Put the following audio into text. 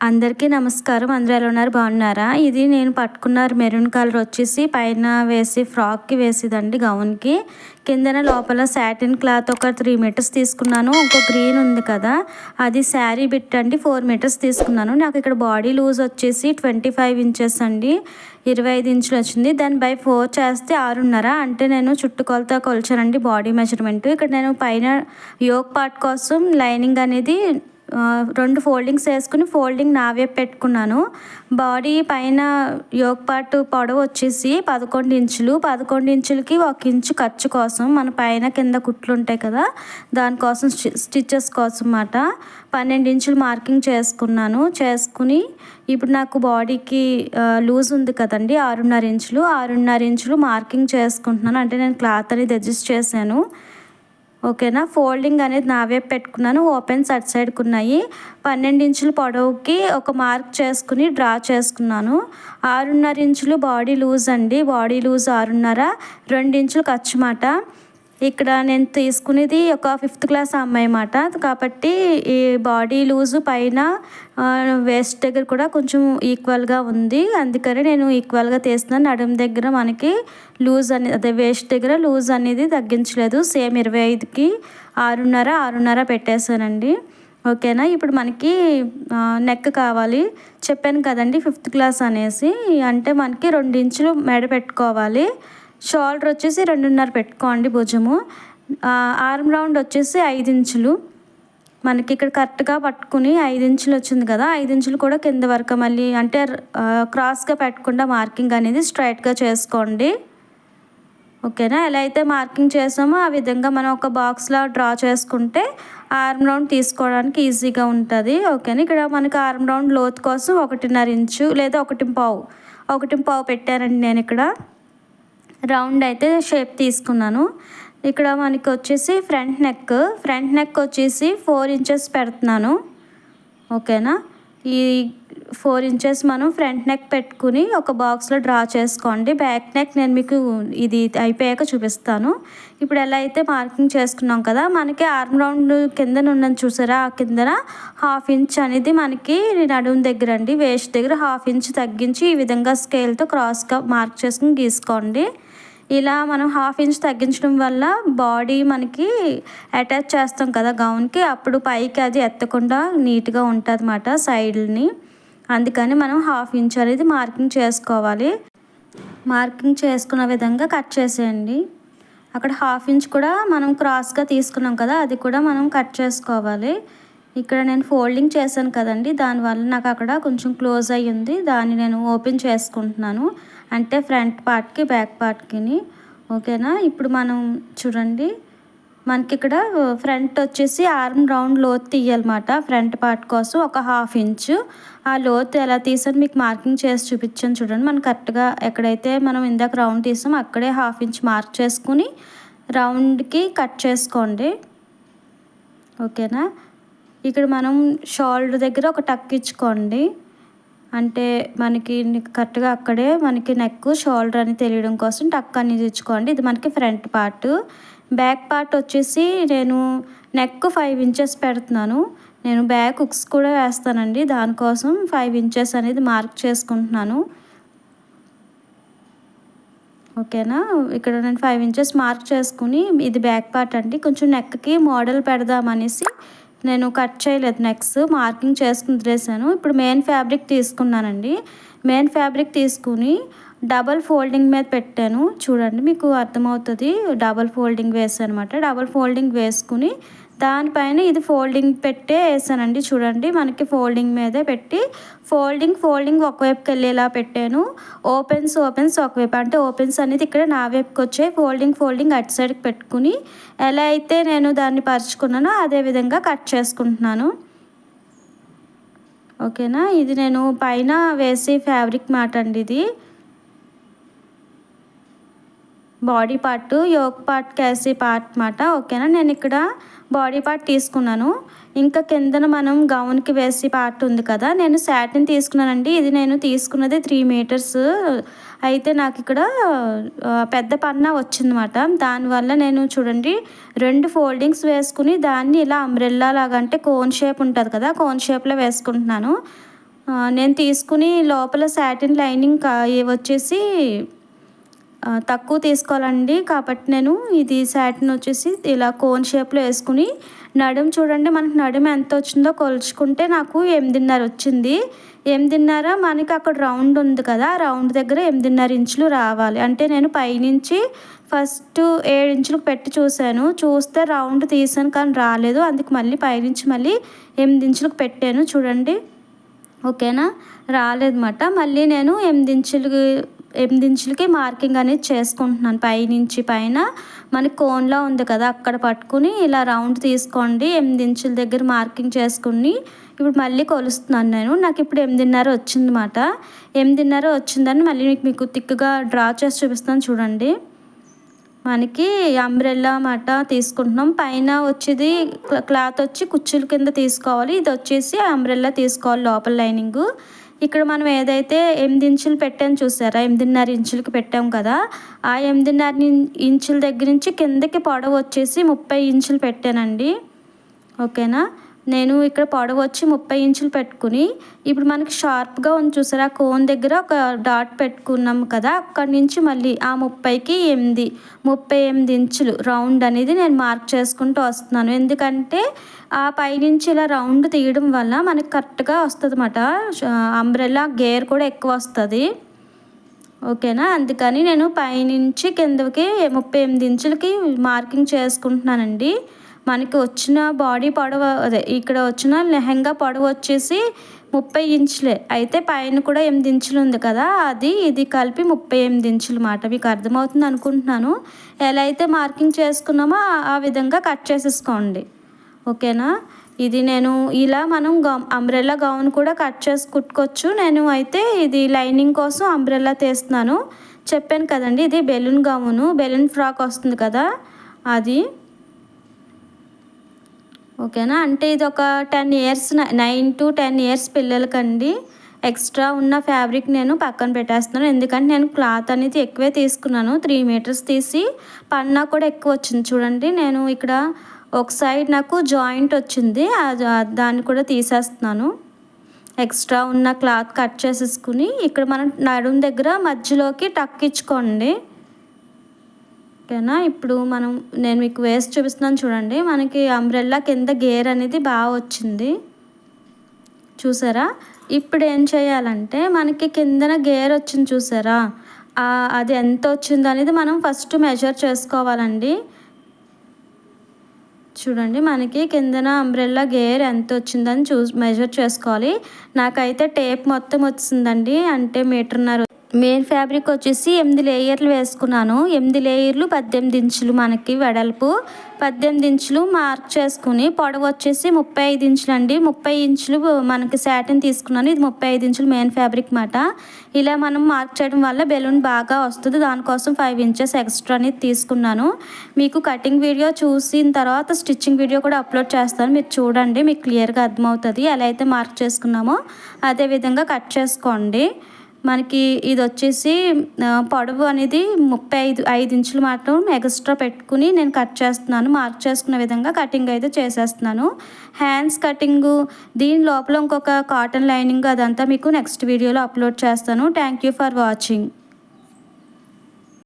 అందరికీ నమస్కారం. అందరూ ఎలా ఉన్నారు? బాగున్నారా? ఇది నేను పట్టుకున్నారు మెరూన్ కలర్ వచ్చేసి పైన వేసి ఫ్రాక్కి వేసేదండి గౌన్కి. కిందన లోపల సాటిన్ క్లాత్ ఒక త్రీ మీటర్స్ తీసుకున్నాను. ఇంకో గ్రీన్ ఉంది కదా అది శారీ బిట్ అండి. ఫోర్ మీటర్స్ తీసుకున్నాను. నాకు ఇక్కడ బాడీ లూజ్ వచ్చేసి ట్వంటీ ఫైవ్ ఇంచెస్ అండి. ఇరవై ఐదు ఇంచులు వచ్చింది. దాన్ని బై ఫోర్ చేస్తే ఆరున్నర. అంటే నేను చుట్టుకొలతో కొలిచానండి బాడీ మెజర్మెంట్. ఇక్కడ నేను పైన యోగ్ పార్ట్ కోసం లైనింగ్ అనేది రెండు ఫోల్డింగ్స్ వేసుకుని ఫోల్డింగ్ నావే పెట్టుకున్నాను. బాడీ పైన యోగ పార్ట్ పొడవు వచ్చేసి పదకొండు ఇంచులు. పదకొండు ఇంచులకి ఒక ఇంచు ఖర్చు కోసం మన పైన కింద కుట్లు ఉంటాయి కదా దానికోసం స్టిచ్చెస్ కోసం అన్నమాట పన్నెండు ఇంచులు మార్కింగ్ చేసుకున్నాను. చేసుకుని ఇప్పుడు నాకు బాడీకి లూజ్ ఉంది కదండి ఆరున్నర ఇంచులు. ఆరున్నర ఇంచులు మార్కింగ్ చేసుకుంటున్నాను. అంటే నేను క్లాత్ అనేది అడ్జస్ట్ చేశాను. ఓకేనా? ఫోల్డింగ్ అనేది నా వైపు పెట్టుకున్నాను. ఓపెన్స్ అట్ సైడ్కి ఉన్నాయి. పన్నెండు ఇంచుల పొడవుకి ఒక మార్క్ చేసుకుని డ్రా చేసుకున్నాను. ఆరున్నర ఇంచులు బాడీ లూజ్ అండి. బాడీ లూజ్ ఆరున్నర రెండు ఇంచులు ఖర్చు మాట. ఇక్కడ నేను తీసుకునేది ఒక ఫిఫ్త్ క్లాస్ అమ్మాయి అన్నమాట కాబట్టి ఈ బాడీ లూజు పైన వేస్ట్ దగ్గర కూడా కొంచెం ఈక్వల్గా ఉంది. అందుకని నేను ఈక్వల్గా తీస్తున్నాను. నడుము దగ్గర మనకి లూజ్ అనేది అదే వేస్ట్ దగ్గర లూజ్ అనేది తగ్గించలేదు. సేమ్ ఇరవై ఐదుకి ఆరున్నర ఆరున్నర పెట్టేశానండి. ఓకేనా? ఇప్పుడు మనకి నెక్ కావాలి. చెప్పాను కదండి ఫిఫ్త్ క్లాస్ అనేసి. అంటే మనకి రెండు ఇంచులు మెడ పెట్టుకోవాలి. షోల్డర్ వచ్చేసి రెండున్నర పెట్టుకోండి భుజము. ఆర్మ్ రౌండ్ వచ్చేసి ఐదు ఇంచులు మనకి ఇక్కడ కరెక్ట్గా పట్టుకుని ఐదు ఇంచులు వచ్చింది కదా ఐదు ఇంచులు కూడా కింద వరకు మళ్ళీ అంటే క్రాస్గా పెట్టకుండా మార్కింగ్ అనేది స్ట్రైట్గా చేసుకోండి. ఓకేనా? ఎలా అయితే మార్కింగ్ చేసామో ఆ విధంగా మనం ఒక బాక్స్లా డ్రా చేసుకుంటే ఆర్మ్ రౌండ్ తీసుకోవడానికి ఈజీగా ఉంటుంది. ఓకేనా? ఇక్కడ మనకి ఆర్మ్ రౌండ్ లోతు కోసం ఒకటిన్నర ఇంచు లేదా ఒకటి పావు ఒకటి పావు పెట్టానండి నేను ఇక్కడ. రౌండ్ అయితే షేప్ తీసుకున్నాను. ఇక్కడ మనకి వచ్చేసి ఫ్రంట్ నెక్. ఫ్రంట్ నెక్ వచ్చేసి ఫోర్ ఇంచెస్ పెడుతున్నాను. ఓకేనా? ఈ ఫోర్ ఇంచెస్ మనం ఫ్రంట్ నెక్ పెట్టుకుని ఒక బాక్స్లో డ్రా చేసుకోండి. బ్యాక్ నెక్ నేను మీకు ఇది అయిపోయాక చూపిస్తాను. ఇప్పుడు ఎలా అయితే మార్కింగ్ చేసుకున్నాం కదా మనకి ఆర్మ్ రౌండ్ కింద ఉన్నది చూసారా? ఆ కిందన హాఫ్ ఇంచ్ అనేది మనకి నడుము దగ్గర అండి వేస్ట్ దగ్గర హాఫ్ ఇంచ్ తగ్గించి ఈ విధంగా స్కేల్తో క్రాస్గా మార్క్ చేసుకుని గీసుకోండి. ఇలా మనం హాఫ్ ఇంచ్ తగ్గించడం వల్ల బాడీ మనకి అటాచ్ చేస్తాం కదా గౌన్కి. అప్పుడు పైకి అది ఎత్తకుండా నీట్గా ఉంటుంది అన్నమాట సైడ్ని. అందుకని మనం హాఫ్ ఇంచ్ అనేది మార్కింగ్ చేసుకోవాలి. మార్కింగ్ చేసుకున్న విధంగా కట్ చేసేయండి. అక్కడ హాఫ్ ఇంచ్ కూడా మనం క్రాస్గా తీసుకున్నాం కదా అది కూడా మనం కట్ చేసుకోవాలి. ఇక్కడ నేను ఫోల్డింగ్ చేశాను కదండి దానివల్ల నాకు అక్కడ కొంచెం క్లోజ్ అయ్యింది. దాన్ని నేను ఓపెన్ చేసుకుంటున్నాను. అంటే ఫ్రంట్ పార్ట్కి బ్యాక్ పార్ట్కిని. ఓకేనా? ఇప్పుడు మనం చూడండి. మనకి ఇక్కడ ఫ్రంట్ వచ్చేసి ఆర్మ్ రౌండ్ లోత్ తీయాలన్నమాట. ఫ్రంట్ పార్ట్ కోసం ఒక హాఫ్ ఇంచు. ఆ లోతు ఎలా తీసాను మీకు మార్కింగ్ చేసి చూపించాను చూడండి. మనం కరెక్ట్గా ఎక్కడైతే మనం ఇందాక రౌండ్ తీసాం అక్కడే హాఫ్ ఇంచ్ మార్క్ చేసుకుని రౌండ్కి కట్ చేసుకోండి. ఓకేనా? ఇక్కడ మనం షోల్డర్ దగ్గర ఒక టక్ ఇచ్చుకోండి. అంటే మనకి కరెక్ట్గా అక్కడే మనకి నెక్ షోల్డర్ అని తెలియడం కోసం టక్ అనేది ఇచ్చుకోండి. ఇది మనకి ఫ్రంట్ పార్ట్ బ్యాక్ పార్ట్ వచ్చేసి నేను నెక్ ఫైవ్ ఇంచెస్ పెడుతున్నాను. నేను బ్యాక్ హుక్స్ కూడా వేస్తానండి. దానికోసం ఫైవ్ ఇంచెస్ అనేది మార్క్ చేసుకుంటున్నాను. ఓకేనా? ఇక్కడ నేను ఫైవ్ ఇంచెస్ మార్క్ చేసుకుని ఇది బ్యాక్ పార్ట్ అండి. కొంచెం నెక్కి మోడల్ పెడదామనేసి నేను కట్ చేయలేదు నెక్స్ట్ మార్కింగ్ చేసుకుని వదిలేసాను ఇప్పుడు మెయిన్ ఫ్యాబ్రిక్ తీసుకున్నానండి. మెయిన్ ఫ్యాబ్రిక్ తీసుకుని డబల్ ఫోల్డింగ్ మీద పెట్టాను. చూడండి మీకు అర్థమవుతుంది. డబల్ ఫోల్డింగ్ వేసాను అనమాట డబల్ ఫోల్డింగ్ వేసుకుని దానిపైన ఇది ఫోల్డింగ్ పెట్టే వేసానండి. చూడండి మనకి ఫోల్డింగ్ మీదే పెట్టి ఫోల్డింగ్ ఫోల్డింగ్ ఒకవైపుకి వెళ్ళేలా పెట్టాను. ఓపెన్స్ ఓపెన్స్ ఒకవైపు. అంటే ఓపెన్స్ అనేది ఇక్కడ నా వైపుకి వచ్చాయి. ఫోల్డింగ్ ఫోల్డింగ్ అటు సైడ్కి పెట్టుకుని ఎలా అయితే నేను దాన్ని పరుచుకున్నానో అదే విధంగా కట్ చేసుకుంటున్నాను. ఓకేనా? ఇది నేను పైన వేసి ఫ్యాబ్రిక్ మాట అండి ఇది. బాడీ పార్ట్ యోక్ పార్ట్ కేసీ పార్ట్ మాట. ఓకేనా? నేను ఇక్కడ బాడీ పార్ట్ తీసుకున్నాను. ఇంకా కిందన మనం గౌన్కి వేసే పార్ట్ ఉంది కదా నేను శాటిన్ తీసుకున్నానండి. ఇది నేను తీసుకున్నది త్రీ మీటర్స్ అయితే నాకు ఇక్కడ పెద్ద పన్నా వచ్చిందన్నమాట. దానివల్ల నేను చూడండి రెండు ఫోల్డింగ్స్ వేసుకుని దాన్ని ఇలా అంబ్రెల్లా లాగా అంటే కోన్ షేప్ ఉంటుంది కదా కోన్ షేప్లో వేసుకుంటున్నాను. నేను తీసుకుని లోపల సాటిన్ లైనింగ్ వచ్చేసి తక్కువ తీసుకోవాలండి. కాబట్టి నేను ఇది శాటిన్ వచ్చేసి ఇలా కోన్ షేప్లో వేసుకుని నడుం చూడండి మనకు నడుం ఎంత వచ్చిందో కొలుచుకుంటే నాకు ఎనిమిదిన్నర వచ్చింది. ఎనిమిదిన్నర మనకి అక్కడ రౌండ్ ఉంది కదా రౌండ్ దగ్గర ఎనిమిదిన్నర ఇంచులు రావాలి. అంటే నేను పైనుంచి ఫస్ట్ ఏడు ఇంచులకు పెట్టి చూశాను. చూస్తే రౌండ్ తీసాను కానీ రాలేదు. అందుకు మళ్ళీ పైనుంచి మళ్ళీ ఎనిమిది ఇంచులకు పెట్టాను. చూడండి. ఓకేనా? రాలేదన్నమాట. మళ్ళీ నేను ఎనిమిది ఇంచులకి ఎనిమిది ఇంచులకి మార్కింగ్ అనేది చేసుకుంటున్నాను. పైనుంచి పైన మనకి కోన్లో ఉంది కదా అక్కడ పట్టుకుని ఇలా రౌండ్ తీసుకోండి ఎనిమిది ఇంచుల దగ్గర మార్కింగ్ చేసుకుని ఇప్పుడు మళ్ళీ కొలుస్తున్నాను నేను. నాకు ఇప్పుడు ఎనిమిదిన్నర వచ్చిందన్నమాట. ఎనిమిదిన్నర వచ్చిందని మళ్ళీ మీకు మీకు తిక్కుగా డ్రా చేసి చూపిస్తాను చూడండి. మనకి అంబ్రెల్లా మాట తీసుకుంటున్నాం. పైన వచ్చేది క్లాత్ వచ్చి కుచ్చుల కింద తీసుకోవాలి. ఇది వచ్చేసి అంబ్రెల్లా తీసుకోవాలి లోపల లైనింగ్. ఇక్కడ మనం ఏదైతే ఎనిమిది ఇంచులు పెట్టాము చూసారా? ఎనిమిదిన్నర ఇంచులకి పెట్టాం కదా. ఆ ఎనిమిదిన్నర ఇంచుల దగ్గర నుంచి కిందకి పొడవు వచ్చేసి ముప్పై ఇంచులు పెట్టానండి. ఓకేనా? నేను ఇక్కడ పొడవు వచ్చి ముప్పై ఇంచులు పెట్టుకుని ఇప్పుడు మనకి షార్ప్గా ఉంది చూసారా? ఆ కోన్ దగ్గర ఒక డాట్ పెట్టుకున్నాం కదా అక్కడి నుంచి మళ్ళీ ఆ ముప్పైకి ఎనిమిది ముప్పై ఎనిమిది ఇంచులు రౌండ్ అనేది నేను మార్క్ చేసుకుంటూ వస్తున్నాను. ఎందుకంటే ఆ పైనుంచి ఇలా రౌండ్ తీయడం వల్ల మనకి కరెక్ట్గా వస్తుంది అన్నమాట అంబ్రెల్లా గేర్ కూడా ఎక్కువ వస్తుంది. ఓకేనా? అందుకని నేను పైనుంచి కిందకి ముప్పై ఎనిమిది ఇంచులకి మార్కింగ్ చేసుకుంటున్నానండి. మనకి వచ్చిన బాడీ పొడవు అదే ఇక్కడ వచ్చిన లెహంగా పొడవు వచ్చేసి ముప్పై ఇంచులే. అయితే పైన కూడా ఎనిమిది ఇంచులు ఉంది కదా అది ఇది కలిపి ముప్పై ఎనిమిది ఇంచులు మాట. మీకు అర్థమవుతుంది అనుకుంటున్నాను. ఎలా అయితే మార్కింగ్ చేసుకున్నామో ఆ- ఆ విధంగా కట్ చేసేసుకోండి. ఓకేనా? ఇది నేను ఇలా మనం గౌ అంబ్రెల్లా గౌన్ కూడా కట్ చేసి కుట్టుకోవచ్చు. నేను అయితే ఇది లైనింగ్ కోసం అంబ్రెల్లా తీస్తున్నాను. చెప్పాను కదండి ఇది బెలూన్ గౌను బెలూన్ ఫ్రాక్ వస్తుంది కదా అది. ఓకేనా? అంటే ఇది ఒక ten years nine to ten years పిల్లలకండి. Extra ఉన్న ఫ్యాబ్రిక్ నేను పక్కన పెట్టేస్తున్నాను. ఎందుకంటే నేను క్లాత్ అనేది ఎక్కువే తీసుకున్నాను. త్రీ మీటర్స్ తీసి పన్నా కూడా ఎక్కువ వచ్చింది చూడండి. నేను ఇక్కడ ఒక సైడ్ నాకు జాయింట్ వచ్చింది. దాన్ని కూడా తీసేస్తున్నాను. ఎక్స్ట్రా ఉన్న క్లాత్ కట్ చేసేసుకుని ఇక్కడ మనం నడుం దగ్గర మధ్యలోకి టక్ ఇచ్చుకోండి. ఓకేనా? ఇప్పుడు మనం నేను మీకు వేసి చూపిస్తున్నాను చూడండి. మనకి అంబ్రెల్లా కింద గేర్ అనేది బాగా వచ్చింది. చూసారా? ఇప్పుడు ఏం చేయాలంటే మనకి కిందన గేర్ వచ్చింది చూసారా? అది ఎంత వచ్చిందో అనేది మనం ఫస్ట్ మెజర్ చేసుకోవాలండి. చూడండి మనకి కిందన అంబ్రెల్లా గేర్ ఎంత వచ్చిందని చూ మెజర్ చేసుకోవాలి. నాకైతే టేప్ మొత్తం వచ్చిందండి. అంటే మీటర్న్నర మెయిన్ ఫ్యాబ్రిక్ వచ్చేసి ఎనిమిది లేయర్లు వేసుకున్నాను. ఎనిమిది లేయర్లు పద్దెనిమిది ఇంచులు మనకి వెడల్పు. పద్దెనిమిది ఇంచులు మార్క్ చేసుకుని పొడవు వచ్చేసి ముప్పై ఐదు ఇంచులు అండి. ముప్పై ఇంచులు మనకి శాటిన్ తీసుకున్నాను. ఇది ముప్పై ఐదు ఇంచులు మెయిన్ ఫ్యాబ్రిక్ మాట. ఇలా మనం మార్క్ చేయడం వల్ల బెలూన్ బాగా వస్తుంది. దానికోసం ఫైవ్ ఇంచెస్ ఎక్స్ట్రా అనేది తీసుకున్నాను. మీకు కటింగ్ వీడియో చూసిన తర్వాత స్టిచ్చింగ్ వీడియో కూడా అప్లోడ్ చేస్తాను. మీరు చూడండి మీకు క్లియర్గా అర్థమవుతుంది. ఎలా అయితే మార్క్ చేసుకున్నామో అదే విధంగా కట్ చేసుకోండి. మనకి ఇది వచ్చేసి పొడవు అనేది ముప్పై ఐదు ఐదు ఇంచులు మాత్రం ఎక్స్ట్రా పెట్టుకుని నేను కట్ చేస్తున్నాను. మార్క్ చేసుకునే విధంగా కటింగ్ అయితే చేసేస్తున్నాను. హ్యాండ్స్ కటింగు దీని లోపల ఇంకొక కాటన్ లైనింగ్ అదంతా మీకు నెక్స్ట్ వీడియోలో అప్లోడ్ చేస్తాను. Thank you for watching.